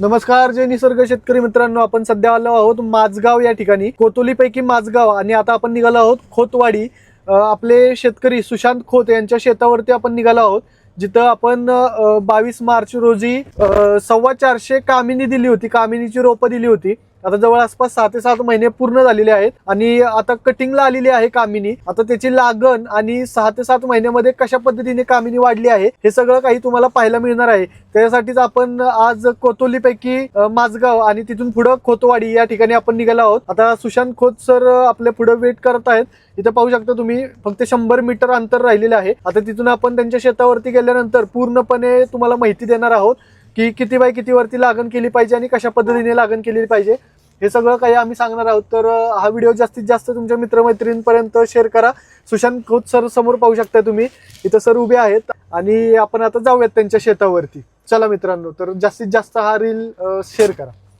नमस्कार जय निसर्ग शेतकरी मित्रांनो. आपण सध्या आलो आहोत माझगाव या ठिकाणी. कोतोलीपैकी माझगाव आणि आता आपण निघालो आहोत खोतवाडी. आपले शेतकरी सुशांत खोत यांच्या शेतावरती आपण निघालो आहोत. जिथं आपण बावीस मार्च रोजी सव्वा चारशे कामिनी दिली होती. कामिनीची रोपं दिली होती. आता जवळ आसपास सहा ते सात महिने पूर्ण झालेले आहेत आणि आता कटिंगला आलेली आहे कामिनी. आता त्याची लागण आणि सहा ते सात महिन्यामध्ये कशा पद्धतीने कामिनी वाढली आहे हे सगळं काही तुम्हाला पाहायला मिळणार आहे. त्यासाठीच आपण आज कोतोलीपैकी माझगाव आणि तिथून पुढं खोतवाडी या ठिकाणी आपण निघालो आहोत. आता सुशांत खोत सर आपल्या पुढे वेट करत आहेत. इथं पाहू शकता तुम्ही फक्त शंभर मीटर अंतर राहिलेलं आहे. आता तिथून आपण त्यांच्या शेतावरती गेल्यानंतर पूर्णपणे तुम्हाला माहिती देणार आहोत. की किती बाय किती वरती लागण केली पाहिजे आणि कशा पद्धतीने लागण केली पाहिजे हे सगळं काही आम्ही सांगणार आहोत. तर हा व्हिडिओ जास्तीत जास्त तुमच्या मित्रमैत्रिणींपर्यंत शेअर करा. सुशांत खोत सर समोर पाहू शकता तुम्ही. इथं सर उभे आहेत आणि आपण आता जाऊयात त्यांच्या शेतावरती. चला मित्रांनो तर जास्तीत जास्त हा रील शेअर करा.